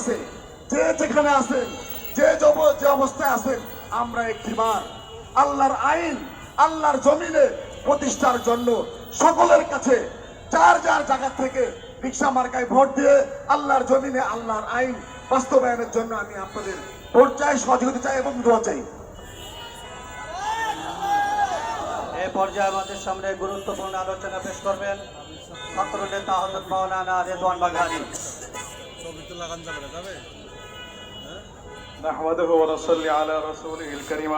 আছে। যে যেখানে আছেন যে যে অবস্থায় আছেন আমরা একটিবার আল্লাহর আইন, আল্লাহর জমিনে প্রতিষ্ঠার জন্য সকলের কাছে, যার যার জায়গা থেকে রিক্সা মার্কায় ভোট দিয়ে আল্লাহর জমিনে আল্লাহর আইন বাস্তবায়নের জন্য আমি আপনাদের ভোট চাই সহযোগিতা চাই এবং দোয়া চাই। এ পর্যায়ে আমাদের সামনে গুরুত্বপূর্ণ আলোচনা পেশ করবেন ছাত্র নেতা হজরত মাওলানা রেদওয়ান ছবি তো লাগান যাবে না, যাবে?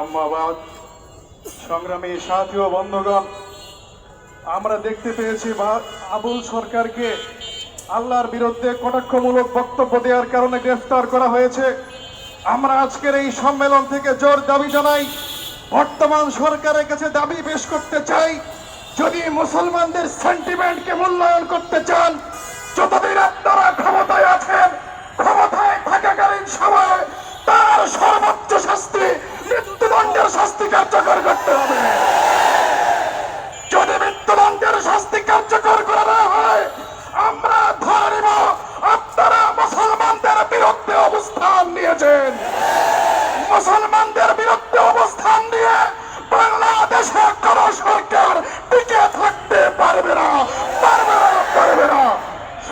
আম্মা বাদ। সংগ্রামী সাথী ও বন্ধুগণ, আমরা দেখতে পেয়েছি আবুল সরকারকে আল্লাহর বিরুদ্ধে কটাক্ষমূলক বক্তব্য দেওয়ার কারণে গ্রেফতার করা হয়েছে। আমরা আজকের এই সম্মেলন থেকে জোর দাবি জানাই, বর্তমান সরকারের কাছে দাবি পেশ করতে চাই, যদি মুসলমানদের সেন্টিমেন্টকে মূল্যায়ন করতে চান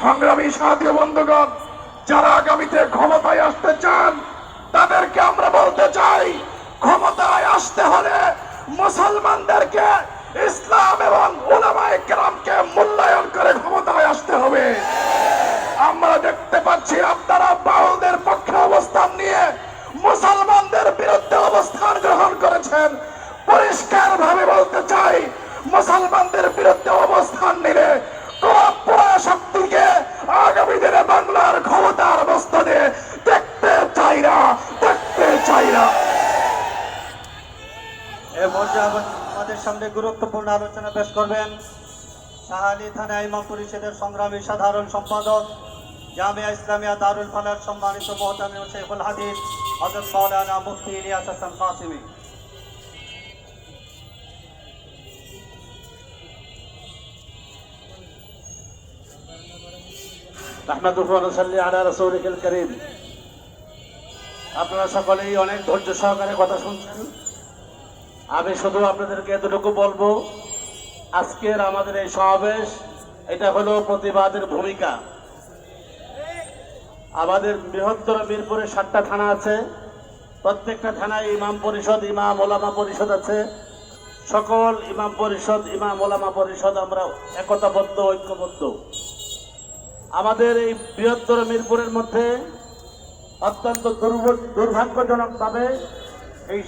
সংগ্রামী সাথী বন্ধুগণ, যারা আগামীতে ক্ষমতায় আসতে চান, তাদেরকে আমরা বলতে চাই, ক্ষমতায় আসতে হলে মুসলমানদেরকে ইসলাম এবং ওলামায়ে কেরামকে মূল্যায়ন করে ক্ষমতায় আসতে হবে। আমরা দেখতে পাচ্ছি আপনারা বাউলদের পক্ষে অবস্থান নিয়ে মুসলমানদের বিরুদ্ধে অবস্থান গ্রহণ করেছেন। পরিষ্কার ভাবে বলতে চাই, মুসলমানদের বিরুদ্ধে অবস্থান নিলে অবস্থানে দেখতে চাই না দেখতে চাই না এ আমাদের সামনে গুরুত্বপূর্ণ আলোচনা পেশ করবেন। শাহালি থানা ইমাম পরিষদের সংগ্রামী সাধারণ সম্পাদক জামিয়া ইসলামিয়া দারুল ফালার সম্মানিত মহতামি শেখুল হাদিস হজরত মাওলানা মুফতি ইলিয়াস হাসান কাসিমি আপনারা সকলেই অনেক ধৈর্য সহকারে কথা শুনছেন। আমি শুধু আপনাদেরকে এতটুকু বলব, আজকের আমাদের এই সমাবেশ, এটা হলো প্রতিবাদের ভূমিকা। আমাদের বৃহত্তর মিরপুরে সাতটা থানা আছে, প্রত্যেকটা থানায় ইমাম পরিষদ, ইমাম ওলামা পরিষদ আছে। সকল ইমাম পরিষদ, ইমাম ওলামা পরিষদ আমরা একতাবদ্ধ, ঐক্যবদ্ধ। আমাদের এই বৃহত্তর মিরপুরের মধ্যে অত্যন্ত দুর্ভাগ্যজনক দুর্ভাগ্যজনকভাবে এই